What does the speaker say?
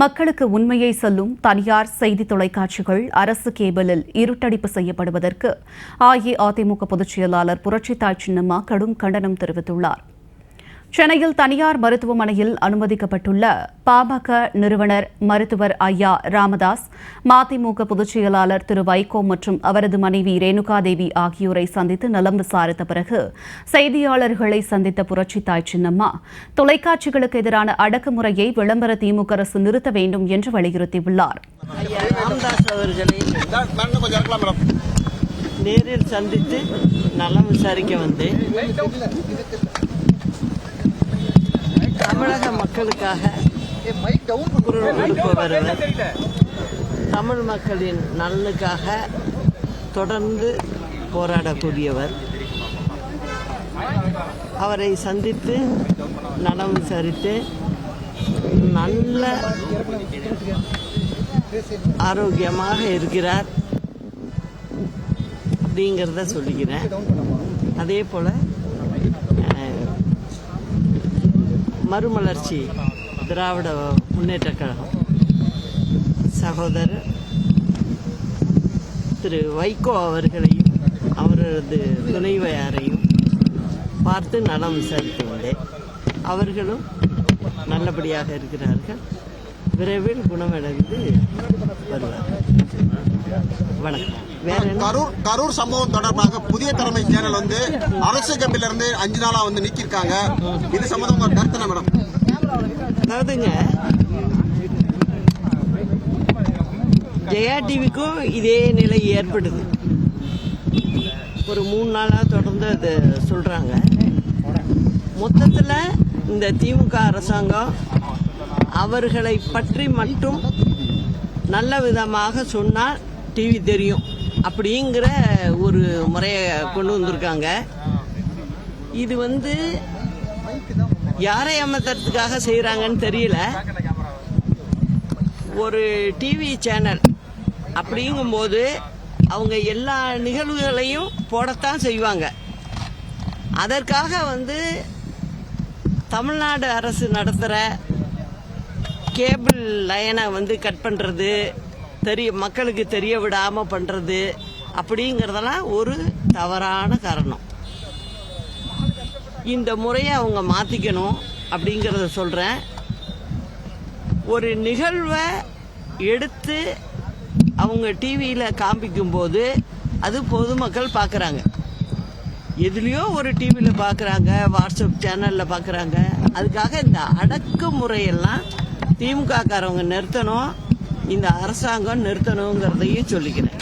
மக்களுக்கு உண்மையை சொல்லும் தனியார் செய்தி தொலைக்காட்சிகள் அரசு கேபிளில் இருட்டடிப்பு செய்யப்படுவதற்கு அஇஅதிமுக பொதுச் செயலாளர் புரட்சித்தாய் சின்னம்மா கடும் கண்டனம் தெரிவித்துள்ளார். சென்னையில் தனியார் மருத்துவமனையில் அனுமதிக்கப்பட்டுள்ள பாமக நிறுவனர் மருத்துவர் ஐயா ராமதாஸ் மதிமுக பொதுச் செயலாளர் திரு வைகோ மற்றும் அவரது மனைவி ரேணுகாதேவி ஆகியோரை சந்தித்து நலம் விசாரித்த பிறகு செய்தியாளர்களை சந்தித்த புரட்சி தாய் சின்னம்மா தொலைக்காட்சிகளுக்கு எதிரான அடக்குமுறையை விளம்பர திமுக அரசு நிறுத்த வேண்டும் என்று வலியுறுத்தியுள்ளார். நேரில் சந்தித்து நலம் விசாரிக்க வந்தேன். மக்களுக்காக. குரல் தமிழ் மக்களின் நலனுக்காக தொடர்ந்து போராடக்கூடியவர். அவரை சந்தித்து நலம் விசாரித்து நல்ல ஆரோக்கியமாக இருக்கிறார் அப்படிங்கிறத சொல்லிக்கிறேன். அதே போல் மறுமலர்ச்சி திராவிட முன்னேற்ற கழகம். சகோதரர் திரு வைகோ அவர்களையும் அவரது துணைவையாரையும் பார்த்து நலம் விசாரித்து வந்தேன் அவர்களும் நல்லபடியாக இருக்கிறார்கள். விரைவில் குணமடைந்து வருவார்கள். வணக்கம். கரூர் கரூர் சம்பவம் தொடர்பாக புதிய தலைமை சேனல் வந்து அரசு கம்பில இருந்து அஞ்சு நாளா வந்து நீக்கியிருக்காங்க. இது சம்பந்தமா கருத்து மேடம்? அதாவதுங்க ஜெயா டிவிக்கும் இதே நிலை ஏற்படுது. ஒரு மூணு நாளாக தொடர்ந்து அது சொல்கிறாங்க மொத்தத்தில் இந்த திமுக அரசாங்கம் அவர்களை பற்றி மட்டும் நல்ல விதமாக சொன்னால் டிவி தெரியும். அப்படிங்கிற ஒரு முறையை கொண்டு வந்திருக்காங்க. இது வந்து யாரை ஏமாத்துறதுக்காக செய்கிறாங்கன்னு தெரியல. ஒரு டிவி சேனல் அப்படிங்கும்போது அவங்க எல்லா நிகழ்வுகளையும் போடத்தான் செய்வாங்க. அதற்காக வந்து தமிழ்நாடு அரசு நடத்துகிற கேபிள் லைனை வந்து கட் பண்ணுறது தெரிய மக்களுக்கு தெரிய விடாமல் பண்ணுறது அப்படிங்கிறதெல்லாம் ஒரு தவறான காரணம். இந்த முறையை அவங்க மாற்றிக்கணும் அப்படிங்கிறத சொல்கிறேன் ஒரு நிகழ்வை எடுத்து அவங்க டிவியில் காண்பிக்கும்போது அது பொதுமக்கள் பார்க்குறாங்க எதுலேயோ ஒரு டிவியில் பார்க்குறாங்க வாட்ஸ்அப் சேனலில் பார்க்குறாங்க அதுக்காக இந்த அடக்குமுறையெல்லாம் திமுக காரவங்க நிறுத்தணும். இந்த அரசாங்கம் நிறுத்தணுங்கிறதையும் சொல்லிக்கிறேன்.